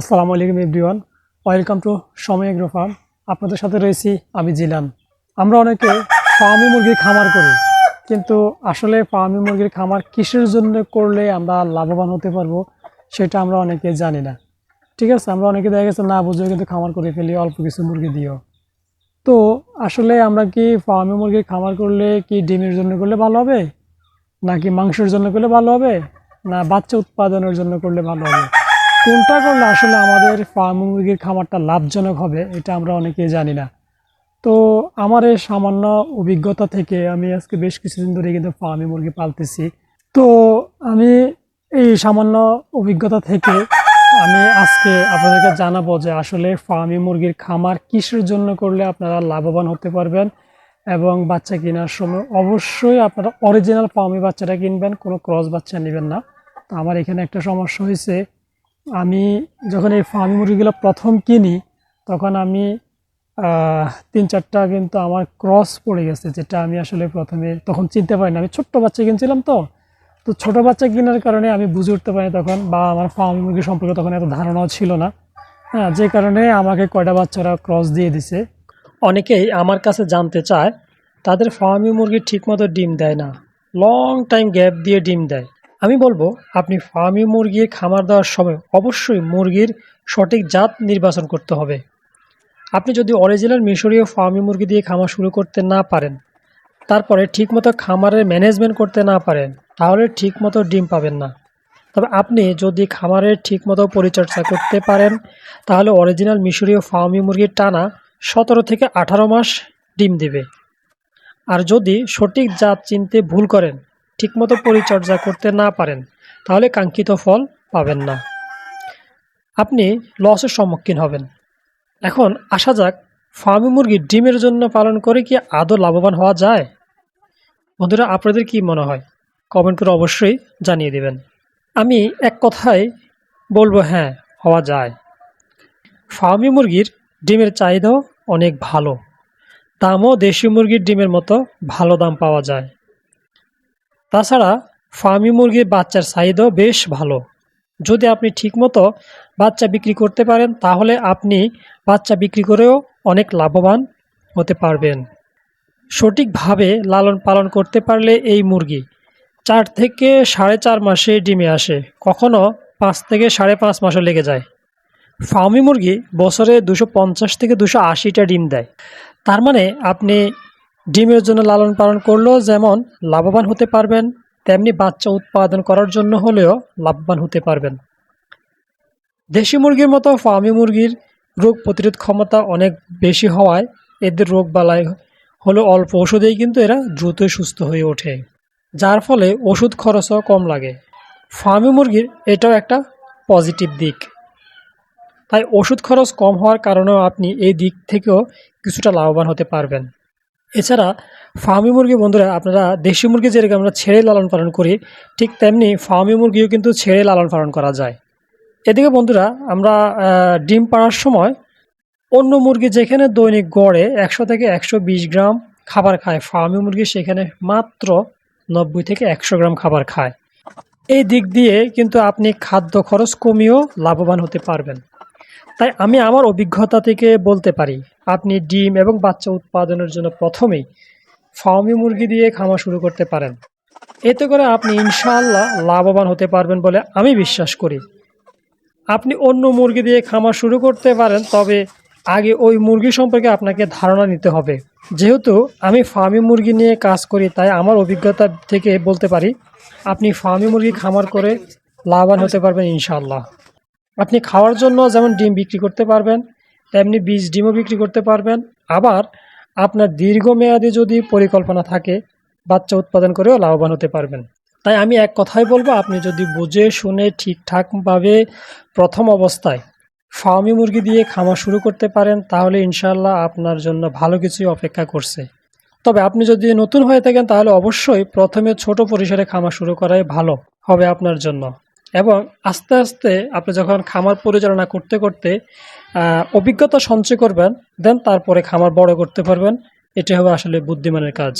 আসসালামু আলাইকুম everyone. Welcome to Somoy agro farm. আপনাদের সাথে রয়েছি আমি জিলান। আমরা অনেকে ফার্মি মুরগির খামার করি, কিন্তু আসলে ফার্মি মুরগির খামার কিসের জন্য করলে আমরা লাভবান হতে পারব, সেটা আমরা অনেকে জানি না। ঠিক আছে, আমরা অনেকে দেখা গেছে না বুঝেও কিন্তু খামার করে ফেলি, অল্প কিছু মুরগি দিয়েও। তো আসলে আমরা কি ফার্মি মুরগির খামার করলে কি ডিমের জন্য করলে ভালো হবে? নাকি মাংসের জন্য করলে ভালো হবে? না বাচ্চা উৎপাদনের জন্য করলে ভালো হবে? কোনটা করলে আসলে আমাদের ফার্ম মুরগির খামারটা লাভজনক হবে, এটা আমরা অনেকেই জানি না। তো আমার এই সামান্য অভিজ্ঞতা থেকে আমি আজকে বেশ কিছুদিন ধরে কিন্তু ফার্মি মুরগি পালতেছি। তো আমি এই সামান্য অভিজ্ঞতা থেকে আমি আজকে আপনাদেরকে জানাব যে আসলে ফার্মি মুরগির খামার কিসের জন্য করলে আপনারা লাভবান হতে পারবেন এবং বাচ্চা কেনার সময় অবশ্যই আপনারা অরিজিনাল ফার্মি বাচ্চাটা কিনবেন, কোনো ক্রস বাচ্চা নেবেন না। তো আমার এখানে একটা সমস্যা হয়েছে আমি যখন এই ফার্মি মুরগিগুলো প্রথম কিনি, তখন আমি তিন চারটা কিন্তু আমার ক্রস পড়ে গেছে, যেটা আমি আসলে প্রথমে তখন চিনতে পারিনি। আমি ছোট্ট বাচ্চা কিনছিলাম তো তো ছোট বাচ্চা কেনার কারণে আমি বুঝে উঠতে পারিনি তখন, বা আমার ফার্মি মুরগি সম্পর্কে তখন এত ধারণাও ছিল না। হ্যাঁ যে কারণে আমাকে কয়টা বাচ্চারা ক্রস দিয়ে দিছে। অনেকেই আমার কাছে জানতে চায়, তাদের ফার্মি মুরগি ঠিকমতো ডিম দেয় না লং টাইম গ্যাপ দিয়ে ডিম দেয়। আমি বলব, আপনি ফার্মি মুরগির খামার দেওয়ার সময় অবশ্যই মুরগির সঠিক জাত নির্বাচন করতে হবে। আপনি যদি অরিজিনাল মিশরীয় ফার্মি মুরগি দিয়ে খামার শুরু করতে না পারেন, তারপরে ঠিকমতো খামারের ম্যানেজমেন্ট করতে না পারেন, তাহলে ঠিকমতো ডিম পাবেন না। তবে আপনি যদি খামারের ঠিকমতো পরিচর্যা করতে পারেন, তাহলে অরিজিনাল মিশরীয় ফার্মি মুরগির টানা সতেরো থেকে আঠারো মাস ডিম দেবে। আর যদি সঠিক জাত চিনতে ভুল করেন ঠিকমতো পরিচর্যা করতে না পারেন, তাহলে কাঙ্ক্ষিত ফল পাবেন না। আপনি লসের সম্মুখীন হবেন। এখন আসা যাক, ফার্মি মুরগি ডিমের জন্য পালন করে কি আদৌ লাভবান হওয়া যায়? বন্ধুরা, আপনাদের কি মনে হয়? কমেন্ট করে অবশ্যই জানিয়ে দেবেন। আমি এক কথায় বলব হ্যাঁ হওয়া যায়। ফার্মি মুরগির ডিমের চাহিদাও অনেক ভালো। দামও দেশি মুরগির ডিমের মতো ভালো দাম পাওয়া যায়। ফার্মি মুরগির বাচ্চার চাহিদাও বেশ ভালো। যদি আপনি ঠিকমতো বাচ্চা বিক্রি করতে পারেন, তাহলে আপনি বাচ্চা বিক্রি করেও অনেক লাভবান হতে পারবেন। সঠিকভাবে লালন পালন করতে পারলে এই মুরগি চার থেকে সাড়ে চার মাসে ডিমে আসে, কখনো পাঁচ থেকে সাড়ে পাঁচ মাসও লেগে যায়। ফার্মি মুরগি বছরে দুশো পঞ্চাশ থেকে দুশো আশিটা ডিম দেয়। তার মানে আপনি ডিমের জন্য লালন পালন করলেও যেমন লাভবান হতে পারবেন, তেমনি বাচ্চা উৎপাদন করার জন্য হলেও লাভবান হতে পারবেন। দেশি মুরগির মতো ফার্মি মুরগির রোগ প্রতিরোধ ক্ষমতা অনেক বেশি হওয়ায় এদের রোগ বালাই হলো অল্প ওষুধেই কিন্তু এরা দ্রুতই সুস্থ হয়ে ওঠে, যার ফলে ওষুধ খরচও কম লাগে। ফার্মি মুরগির এটাও একটা পজিটিভ দিক। তাই ওষুধ খরচ কম হওয়ার কারণেও আপনি এই দিক থেকেও কিছুটা লাভবান হতে পারবেন। এছাড়া ফার্মি মুরগি বন্ধুরা, আপনারা দেশি মুরগি যেরকম আমরা ছেড়ে লালন পালন করি, ঠিক তেমনি ফার্মি মুরগিও কিন্তু ছেড়ে লালন পালন করা যায়। এদিকে বন্ধুরা, আমরা ডিম পাড়ার সময় অন্য মুরগি যেখানে দৈনিক গড়ে একশো থেকে একশো বিশ গ্রাম খাবার খায়, ফার্মি মুরগি সেখানে মাত্র নব্বই থেকে একশো গ্রাম খাবার খায়। এই দিক দিয়ে কিন্তু আপনি খাদ্য খরচ কমিয়েও লাভবান হতে পারবেন। তাই আমি আমার অভিজ্ঞতা থেকে বলতে পারি, আপনি ডিম এবং বাচ্চা উৎপাদনের জন্য প্রথমেই ফার্মি মুরগি দিয়ে খামার শুরু করতে পারেন। এতে করে আপনি ইনশাআল্লাহ লাভবান হতে পারবেন বলে আমি বিশ্বাস করি। আপনি অন্য মুরগি দিয়ে খামার শুরু করতে পারেন, তবে আগে ওই মুরগি সম্পর্কে আপনাকে ধারণা নিতে হবে। যেহেতু আমি ফার্মি মুরগি নিয়ে কাজ করি, তাই আমার অভিজ্ঞতা থেকে বলতে পারি, আপনি ফার্মি মুরগি খামার করে লাভবান হতে পারবেন ইনশাআল্লাহ। আপনি খাওয়ার জন্য যেমন ডিম বিক্রি করতে পারবেন, তেমনি বীজ ডিমও বিক্রি করতে পারবেন। আবার আপনার দীর্ঘমেয়াদী যদি পরিকল্পনা থাকে, বাচ্চা উৎপাদন করেও লাভবান হতে পারবেন। তাই আমি এক কথাই বলব, আপনি যদি বুঝে শুনে ঠিকঠাকভাবে প্রথম অবস্থায় ফার্মি মুরগি দিয়ে খামার শুরু করতে পারেন, তাহলে ইনশাল্লাহ আপনার জন্য ভালো কিছুই অপেক্ষা করছে। তবে আপনি যদি নতুন হয়ে থাকেন, তাহলে অবশ্যই প্রথমে ছোট পরিসরে খামার শুরু করাই ভালো হবে আপনার জন্য। এবং আস্তে আস্তে আপনি যখন খামার পরিচালনা করতে করতে অভিজ্ঞতা সঞ্চয় করবেন, দেন তারপরে খামার বড় করতে পারবেন, এটা হবে আসলে বুদ্ধিমানের কাজ।